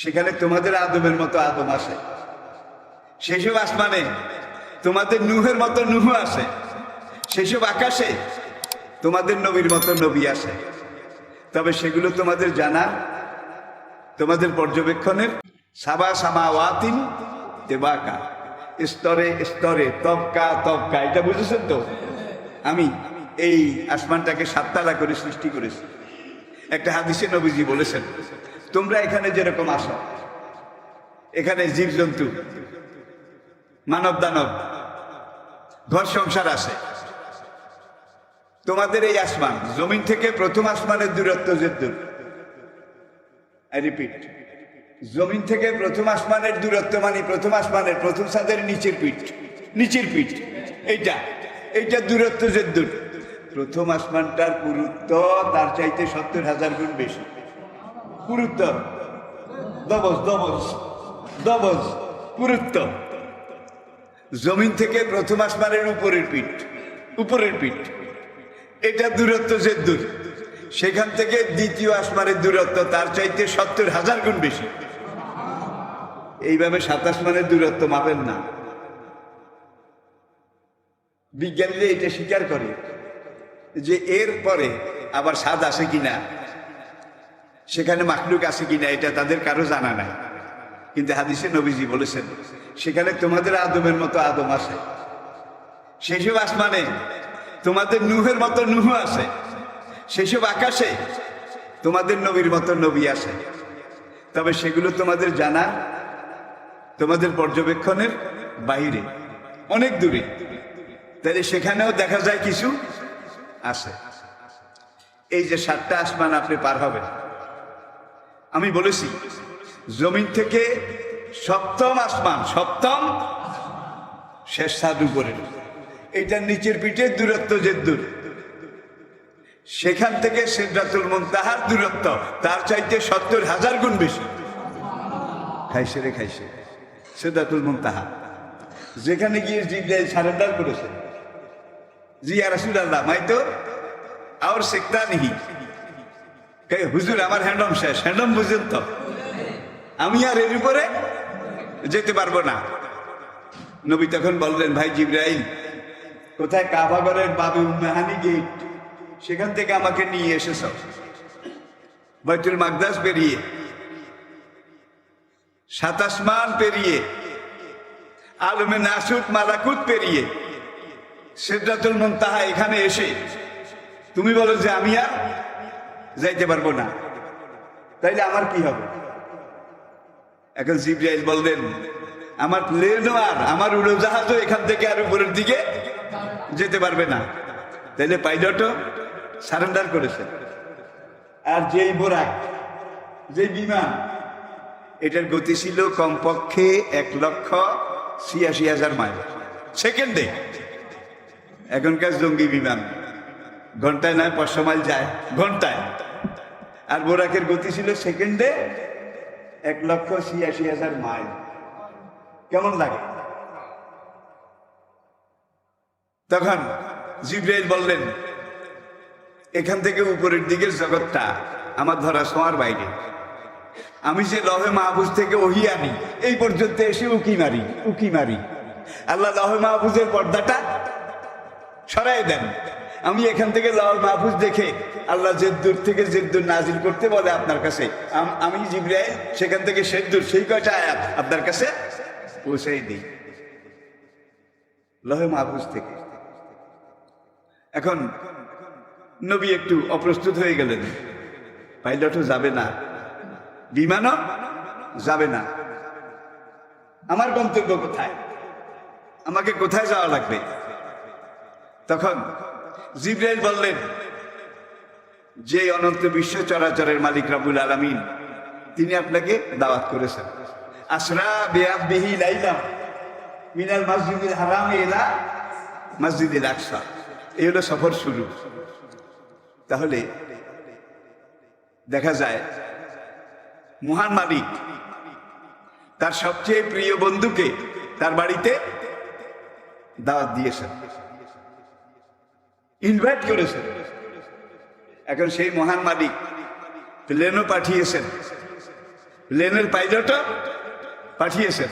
সেখানে তোমাদের আদমের মতো আদম আসে। সেসব আসমানে তোমাদের নুহের মতো নুহ আসে। সেসব আকাশে তোমাদের নবীর মতো নবী আসে। তবে সেগুলো তোমাদের জানা, তোমাদের পর্যবেক্ষণের সাবা সামা ওয়াতিন তেবাকা। স্তরে স্তরে, তবকা তবকা, এটা বুঝেছেন তো? আমি এই আসমানটাকে সাততালা করে সৃষ্টি করেছি। একটা হাদিসে নবীজি বলেছেন তোমরা এখানে যেরকম আসো, এখানে জীবজন্তু, মানব দানব, ঘর সংসার আসে। তোমাদের এই আসমান, জমিন থেকে প্রথম আসমানের দূরত্ব যে দূর আই রিপিট জমিন থেকে প্রথম আসমানের দূরত্ব মানে প্রথম আসমানের প্রথম সাদের নিচের পিঠ নিচের পিঠ, এইটা এইটা দূরত্ব যে দূর প্রথম আসমানটার পুরুত্ব তার চাইতে সত্তর হাজার গুণ বেশি। পুরুত্ব দবজ দবজ দবজ পুরুত্ব জমিন থেকে প্রথম আসমানের উপরের পিঠ উপরের পিঠ। এটা দূরত্ব যে দূর সেখান থেকে দ্বিতীয় আসমানের দূরত্ব তার চাইতে সত্তর হাজার গুণ বেশি। এইভাবে সাত আসমানের দূরত্ব মাপেন না। বিজ্ঞানীরা এটা স্বীকার করে যে এর পরে আবার স্বাদ আসে কিনা সেখানে মাখলুক আছে কিনা এটা তাদের কারও জানা নাই। কিন্তু হাদিসে নবীজি বলেছেন, সেখানে তোমাদের আদমের মতো আদম আসে সেসব আসমানে তোমাদের নুহের মতো নুহ আসে সেসব আকাশে তোমাদের নবীর মতো নবী আছে। তবে সেগুলো তোমাদের জানা, তোমাদের পর্যবেক্ষণের বাইরে, অনেক দূরে। তাহলে সেখানেও দেখা যায় কিছু আছে। এই যে সাতটা আসমান আপনি পার হবেন আমি বলেছি, জমিন থেকে সপ্তম আসমান, সপ্তম শেষ সাদ উপরে। এইটার নিচের পিঠে দূরত্ব যে দূর। সেখান থেকে সেদ্রাতুল মুনতাহার দূরত্ব, তার চাইতে সত্তর হাজার গুণ বেশি। খাইছে রে খাইছে সেদ্রাতুল মুনতাহা যেখানে গিয়ে জিব্রাইল সারেন্ডার করেছে। জি আর রাসূলুল্লাহ মাই তো আর সেক্তা নিহি হুজুর, আমার হ্যান্ডম শেষ হ্যান্ডম বুঝেন তো। আমি আর এর উপরে যেতে পারব না। নবী তখন বললেন, ভাই জিব্রাইল, কোথায় কাবাগরের বাবু মেহানি গেট সেখান থেকে আমাকে নিয়ে এসেছ। বাইতুল মাকদাস পেরিয়ে সাতাসমান পেরিয়ে, আলমে নাসুত, মালাকুত পেরিয়ে সিদ্ধাতুল মুনতাহা এখানে এসে, তুমি বলো যে আমি আর যাইতে পারব না। তাইলে আমার কি হবে? এখন জিব্রাইল বললেন, আমার প্লেনও আর আমার উড়োজাহাজও এখান থেকে আর উপরের দিকে যেতে পারবে না। তাইলে পাইলটও সারেন্ডার করেছে। আর যেই বোরাক, যেই বিমান, এটার গতি ছিল কমপক্ষে এক লক্ষ ছিয়াশি হাজার মাইল। সেকেন্ডে এখনকার জঙ্গি বিমান। ঘন্টায় নয়, পাঁচশো মাইল যায়। ঘন্টায়। আর বোরাকের গতি ছিল সেকেন্ডে এক লক্ষ ছিয়াশি হাজার মাইল। কেমন লাগে? তখন জিব্রাইল বললেন, এখান থেকে উপরের দিকের জগৎটা আমার ধরা ছোঁয়ার বাইরে। আমি যে লহে মাহবুজ থেকে ওহি আনি, এই পর্যন্ত এসে উকি মারি উকি মারি। আল্লাহ লহে মাহবুজের পর্দাটা সরাই দেন। আমি এখান থেকে লহ মাহফুজ দেখে আল্লাহ জেদ্দুর থেকে জেদ্দুর নাজিল করতে বলে আপনার কাছে। আমি জিব্রাইল, সেখান থেকে সেদ্দুর, সেই কয়টা আয়াত আপনার কাছে পৌঁছাই দিই। লহে মাহফুজ থেকে। এখন নবী একটু অপ্রস্তুত হয়ে গেলেন। পাইলটও যাবে না। বিমানও যাবে না। আমার গন্তব্য কোথায়? আমাকে কোথায় যাওয়া লাগবে? তখন জিব্রাইল বললেন, যে অনন্ত বিশ্ব চরাচরের মালিক রাবুল আলামিন, তিনি আপনাকে দাওয়াত করেছেন। আসরা বেয়াব বেহি লাইলাম মিনাল মসজিদুল হারাম এলা মসজিদুল আকসা। এই হলো সফর শুরু। তাহলে দেখা যায়, মহান মালিক তার সবচেয়ে প্রিয় বন্ধুকে তার বাড়িতে দাওয়াত দিয়েছেন। ইনভাইট করেছেন এখন সেই মহান মালিক প্লেনও পাঠিয়েছেন। লেনের পাইলটও পাঠিয়েছেন।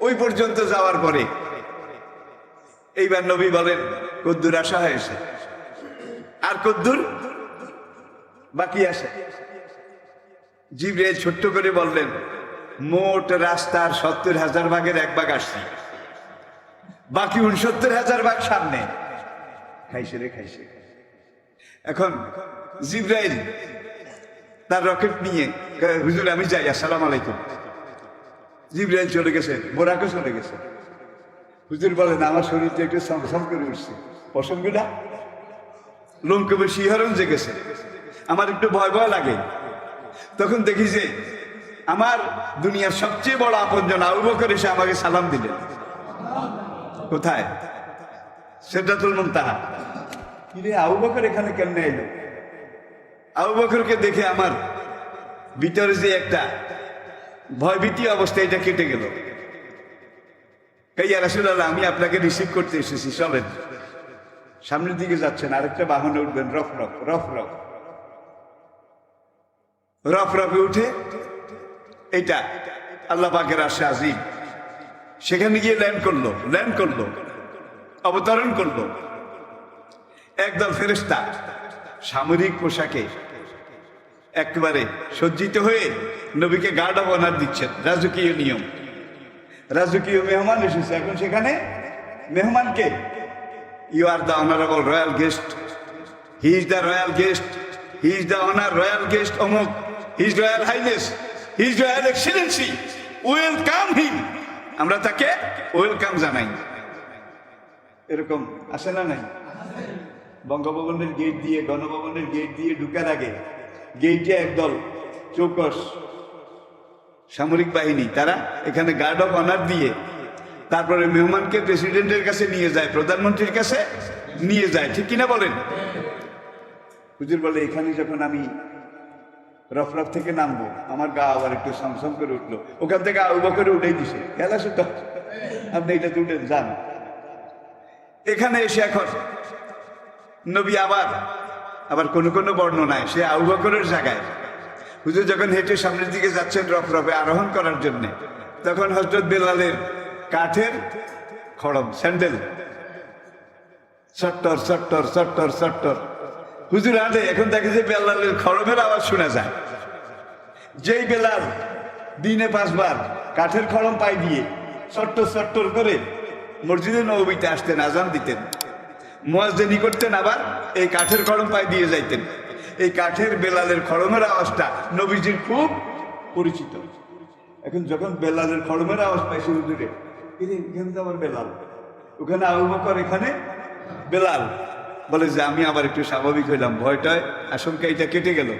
ওই পর্যন্ত যাওয়ার পরে এইবার নবী বলেন, কদ্দুর আসা হয়েছে। আর কদ্দুর বাকি আছে। জিব্রাইল ছোট্ট করে বললেন, মোট রাস্তার সত্তর হাজার ভাগের এক ভাগ আসছি। বাকি উনসত্তর হাজার ভাগ সামনে। খাইছে রে, খাইছে। এখন জিব্রাইল, তার রকেট নিয়ে হুজুর, আমি যাই, আসসালাম আলাইকুম। জিব্রাইল চলে গেছে, বোরাকে চলে গেছে। হুজুর বলেন আমার শরীরটা একটু সমসম করে উঠছে। পছন্দটা লোমকবে শিহরণ জেগেছে। আমার একটু ভয় ভয় লাগে। তখন দেখি যে, আমার দুনিয়ার সবচেয়ে বড় আপনজন আবু বকর এসে আমাকে সালাম দিলেন। কোথায়? সেটা তুলমন তাহা কিরে আবু বকর এখানে কেমনে এলো? আবু বকরকে দেখে আমার ভিতরে যে একটা ভয়ভীতি অবস্থা এটা কেটে গেল। কাইয়া রাসুল্লাহ আমি আপনাকে রিসিভ করতে এসেছি চলেন। সামনের দিকে যাচ্ছেন আরেকটা বাহনে উঠবেন রফ রফ রফ রফ। রফ রফে উঠে এটা আল্লাহ পাকের আশা আজিম। সেখানে গিয়ে ল্যান্ড করল ল্যান্ড করল। অবতরণ করল। একদল ফেরেস্তা সামরিক পোশাকে একেবারে সজ্জিত হয়ে নবীকে গার্ড অব অনার দিচ্ছেন। রাজকীয় নিয়ম। রাজকীয় মেহমান এসেছে। এখন সেখানে মেহমানকে you are the honourable royal guest he is the royal guest he is the honour royal guest অমুক his royal highness his royal excellency welcome him আমরা তাকে ওয়েলকাম জানাই। এরকম আসে না নাই? বঙ্গভবনের গেট দিয়ে, গণভবনের গেট দিয়ে ঢুকার আগে গেটে একদল চৌকস সামরিক বাহিনী, তারা এখানে গার্ড অফ অনার দিয়ে তারপরে মেহমানকে প্রেসিডেন্টের কাছে নিয়ে যায়, প্রধানমন্ত্রীর কাছে নিয়ে যায়, ঠিক কিনা বলেন? হুজুর বলে, এখানে যখন আমি রফরফ থেকে নামবো, আমার গা আবার একটু সমসম করে উঠল। ওখান থেকে আবু বকরে উঠেই দিছে, খেলা সুতো আপনি এটা উঠেন যান। এখানে এসে এখন নবী আবার আবার কোন কোন বর্ণনায়, সে আবু বকরের জায়গায়। হুজুর যখন হেঁটে সামনের দিকে যাচ্ছেন রফ রফে আরোহণ করার জন্য, তখন হজরত বেলালের কাঠের খড়ম, স্যান্ডেল। সট্টর চট্টর চট্টর চট্টর। হুজুর হাঁটে এখন দেখে যে বেলালের খড়মের আওয়াজ শোনা যায়। যেই বেলাল দিনে পাঁচবার কাঠের খড়ম পাই দিয়ে চট্টর চট্টর করে মসজিদে নবীতে আসতেন, আজান দিতেন। মোয়াজদেনি করতেন আবার এই কাঠের খড়ম পাই দিয়ে যাইতেন। এই কাঠের বেলালের খড়মের আওয়াজটা নবীজির খুব পরিচিত। এখন যখন বেলালের খড়মের আওয়াজ পাইছে হুজুরে এখানে তো বেলাল। ওখানে আবু বকর, এখানে বেলাল। বলে যে, আমি আবার একটু স্বাভাবিক হইলাম ভয়টায় আশঙ্কা এটা কেটে গেল।